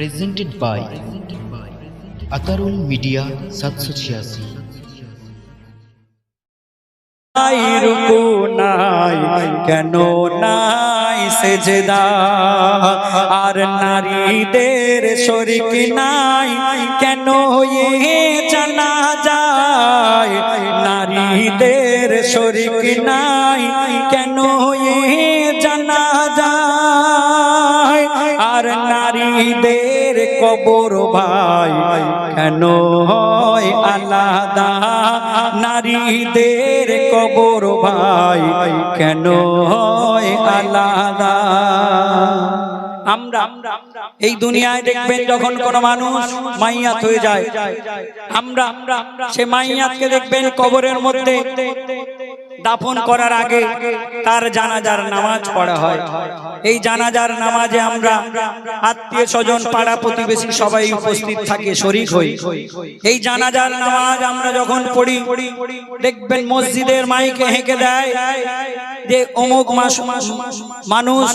presented by Atarul Media, সাতশো ছিয়াশি। রুকু, নাই, কেন নাই সেজদা? আর নারীদের শরিক নাই, কেন এ জানা যায়? নারীদের শরিক নাই আর নারীদের কবর ভাই, কেন হয় আলাদা? নারীদের কবর ভাই, কেন হয় আলাদা? আমরা এই দুনিয়ায় দেখবেন যখন কোন মানুষ মাইয়াত হয়ে যায়, আমরা সে মাইয়াতকে দেখবেন কবরের মধ্যে দাফন করার আগে তার জানাজার নামাজ পড়া হয় এই জানাজার নামাজে আমরা আত্মীয় স্বজন পাড়া প্রতিবেশী সবাই উপস্থিত থাকে শরিক হই এই জানাজার নামাজ আমরা যখন পড়ি দেখবেন মসজিদের মাইকে হেঁকে দেয় যে অমুক মাস মানুষ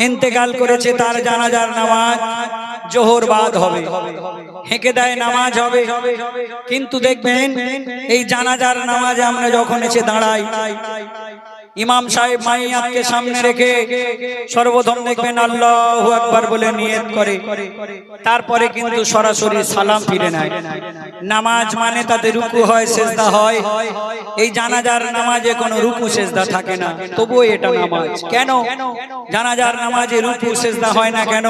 ইন্তেকাল করেছে তার জানাজার নামাজ জোহর বাদ হবে। হেঁকে দেয় নামাজ হবে। কিন্তু দেখবেন এই জানাজার নামাজে আমরা যখন এসে দাঁড়াই ইমাম সাহেব মাইয়াতকে সামনে রেখে সর্বপ্রথম দেখবেন আল্লাহু আকবার বলে নিয়ত করে। তারপরে কিন্তু সরাসরি সালাম ফিরে নেয়। নামাজ মানে তাতে রুকু হয়, সেজদা হয়। এই জানাজার নামাজে কোনো রুকু, সেজদা থাকে না। তবুও এটা নামাজ। কেন? জানাজার নামাজে রুকু, সেজদা হয় না কেন?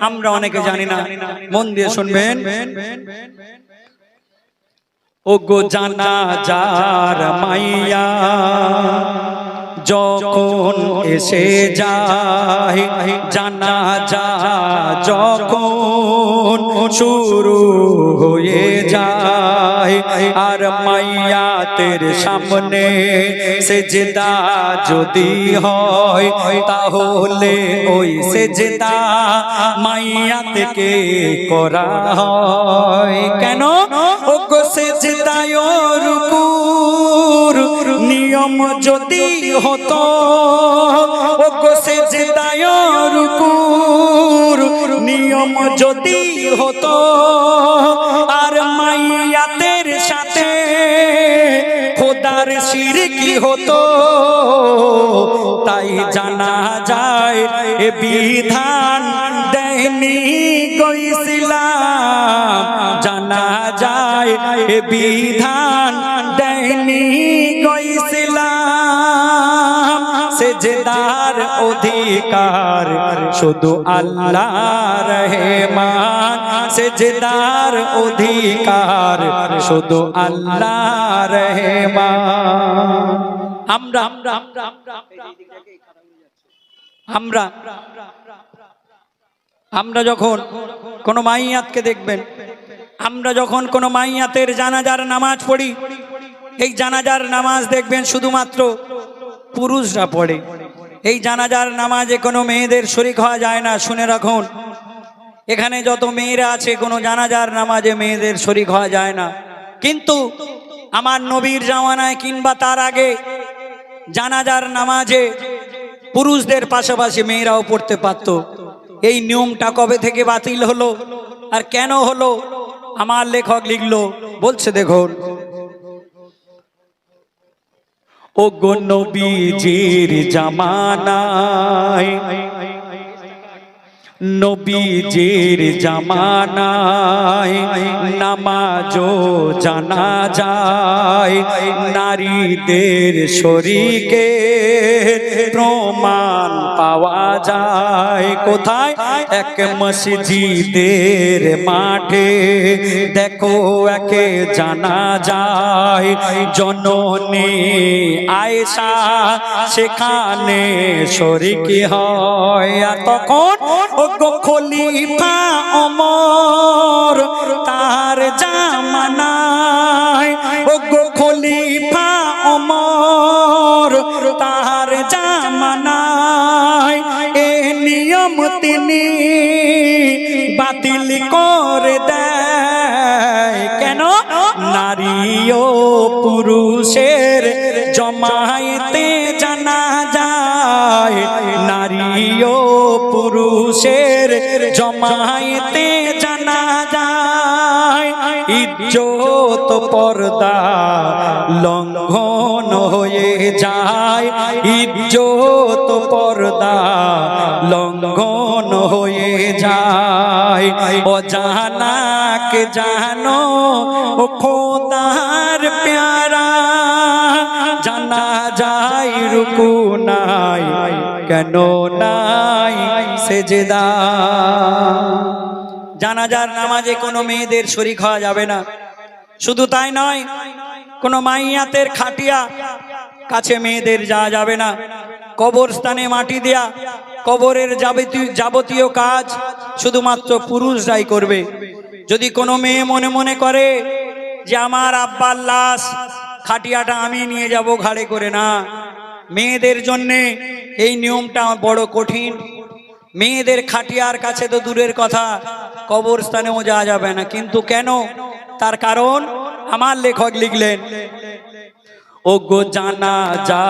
আমরা অনেকে জানি না। মন দিয়ে শুনবেন। ও গো জানা যার মাইয়া। যখন এসে যায় জানা যা যখন শুরু হয়ে যায়, আর মাইয়াতের সামনে সেজদা যদি হয়, তাহলে ওই সে জেদা সেজদা মাইয়াতকে করা হয়। কেন? নিয়ম যদি হতো ও সেজদায় রুকুর নিয়ম যদি হতো, আর মাইয়াতের সাথে খোদার শিরকি হতো, তাই জানা যায় এ বিধান দেয়নি গইছিলাম জানা যায় এ বিধান দেয়নি সেজদার অধিকার। শুধু আল্লাহ রহমান সেজদার অধিকার। শুধু আল্লাহ রহমান। আমরা আমরা আমরা আমরা যখন কোন মাইয়াতকে দেখবেন, আমরা যখন কোন মাইয়াতের জানাজার নামাজ পড়ি, এই জানাজার নামাজ দেখবেন শুধুমাত্র পুরুষরা পড়ে। এই জানাজার নামাজে কোনো মেয়েদের শরিক হওয়া যায় না, শুনে রাখুন। এখানে যত মেয়েরা আছে, কোনো জানাজার নামাজে মেয়েদের শরিক হওয়া যায় না। কিন্তু আমার নবীর জামানায় কিংবা তার আগে জানাজার নামাজে পুরুষদের পাশাপাশি মেয়েরাও পড়তে পারত। এই নিয়মটা কবে থেকে বাতিল হলো আর কেন হলো, আমার লেখক লিখলো। বলছে, দেখুন ও গো নবীজির জামানায়। নবীজির জামানায় নামাজ জানা যায়। নারীদের শরীকে পাওয়া যায়। কোথায়? এক মসজিদের মাঠে। দেখো, একে জানা যায়, জননী আয়েশা সেখানে শরিকি হয়। তখন খলিফা অমর তার জামানায়। খলিফা অমর তার নিয়ম তিনি বাতিল করে দেয়। কেন? নারী ও পুরুষের জমায়েতে জানা যায়, নারী ও পুরুষের জমাইতে ইজ্জত পর্দা লঙ্ঘন হয়ে যায়। ইজ্জত পর্দা লঙ্ঘন হয়ে যায়। অজানাকে জানো খোদার প্যারা। জানা যায় রুকু নাই, কেন নাই সেজদা? জানাজার নামাজে কোনো মেয়েদের শরিক হওয়া যাবে না। শুধু তাই নয়, কোনো মাইয়াতের খাটিয়া কাছে মেয়েদের যাওয়া যাবে না। কবরস্থানে মাটি দেয়া, কবরের যাবতীয় যাবতীয় কাজ শুধুমাত্র পুরুষরাই করবে। যদি কোনো মেয়ে মনে মনে করে যে আমার আব্বার লাশ, খাটিয়াটা আমি নিয়ে যাব ঘাড়ে করে না। মেয়েদের জন্যে এই নিয়মটা বড় কঠিন। মেয়েদের খাটিয়ার কাছে তো দূরের কথা। কবরস্থানেও যাওয়া যাবে না। কিন্তু কেন? তার কারণ আমার লেখক লিখলেন ও গো জানা যা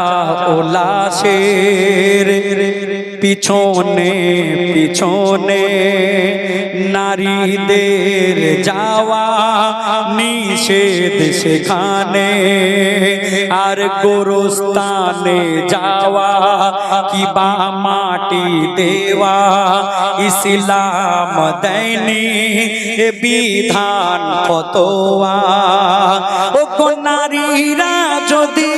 ও লাশের। পিছনে পিছনে নারীদের যাওয়া নিষেধ সেখানে। আর গোরস্থানে যাওয়া কি বা মাটি দেওয়া ইসলাম দেয়নি? বিধান ফতোয়া। ও নারীরা যদি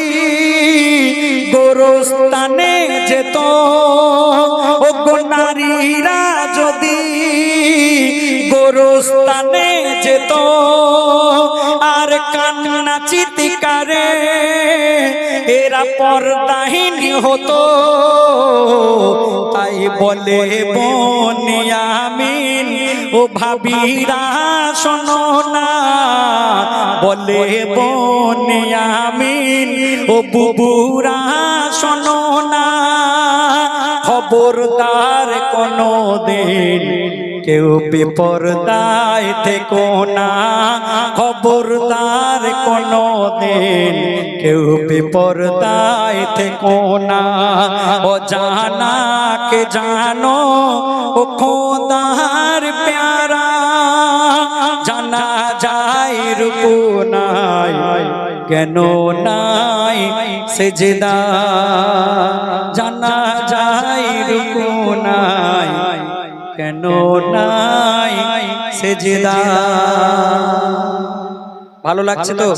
গোরস্থানে যেত, ও গো নারীরা যদি গোরস্থানে যেত, আর কান্না চিতিকারে এরা পর্দাহীন হতো। তাই বলে বনিয়ামিন ও ভাবিরা, শোনো না। বলে বনিয়ামিন ও বুবুরা, শোনো না। খবরদার কোনো দিন কেউ বিপরদায় থেকো না। খবরদার কোনো দিন কেউ বিপরদায় থেকো না। ও জানা কে জানো ও খোদার নাই কেন নাই সেজদা? জানা যায় রুকু নাই কেন নাই সেজদা? ভালো লাগছে তো?